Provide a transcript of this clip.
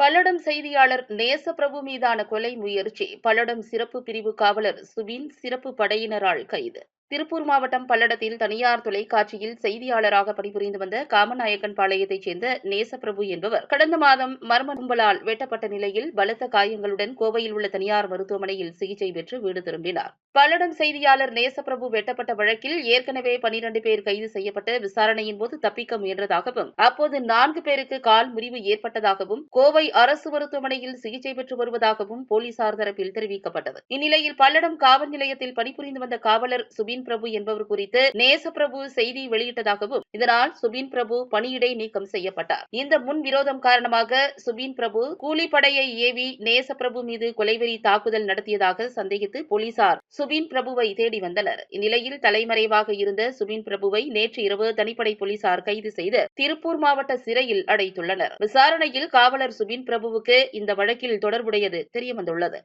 பல்லடம் செய்தியாளர் நேசப்பிரபு மீதான கொலை முயற்சி. பல்லடம் சிறப்பு பிரிவு காவலர் சுபின் சிறப்பு படையினரால் கைது. திருப்பூர் மாவட்டம் பல்லடத்தில் தனியார் தொலைக்காட்சியில் செய்தியாளராக பணிபுரிந்து வந்த காமநாயக்கன் பாளையத்தைச் சேர்ந்த நேசப்பிரபு என்பவர் கடந்த மாதம் மர்ம கும்பலால் வெட்டப்பட்ட நிலையில் பலத்த காயங்களுடன் கோவையில் உள்ள தனியார் மருத்துவமனையில் சிகிச்சை பெற்று வீடு திரும்பினார். பல்லடம் செய்தியாளர் நேசப்பிரபு வெட்டப்பட்ட வழக்கில் ஏற்கனவே பனிரண்டு பேர் கைது செய்யப்பட்டு விசாரணையின் போது தப்பிக்க முயன்றதாகவும் அப்போது நான்கு பேருக்கு கால் முறிவு ஏற்பட்டதாகவும் கோவை அரசு மருத்துவமனையில் சிகிச்சை பெற்று வருவதாகவும் போலீசார் தரப்பில் தெரிவிக்கப்பட்டது. இந்நிலையில் பல்லடம் காவல் நிலையத்தில் பணிபுரிந்து வந்த காவலர் சுபின் பிரபு என்பவர் குறித்து நேசப்பிரபு செய்தி வெளியிட்டதாகவும் இதனால் சுபின் பிரபு பணியிடை நீக்கம் செய்யப்பட்டார். இந்த முன் விரோதம் காரணமாக சுபின் பிரபு கூலிப்படையை ஏவி நேசப்பிரபு மீது கொலைவெறி தாக்குதல் நடத்தியதாக சந்தேகித்து போலீசார் சுபின் பிரபுவை தேடி வந்தனர். இந்நிலையில் தலைமறைவாக இருந்த சுபின் பிரபுவை நேற்று இரவு தனிப்படை போலீசார் கைது செய்து திருப்பூர் மாவட்ட சிறையில் அடைத்துள்ளனர். விசாரணையில் காவலர் சுபின் பிரபுவுக்கு இந்த வழக்கில் தொடர்புடையது தெரியவந்துள்ளது.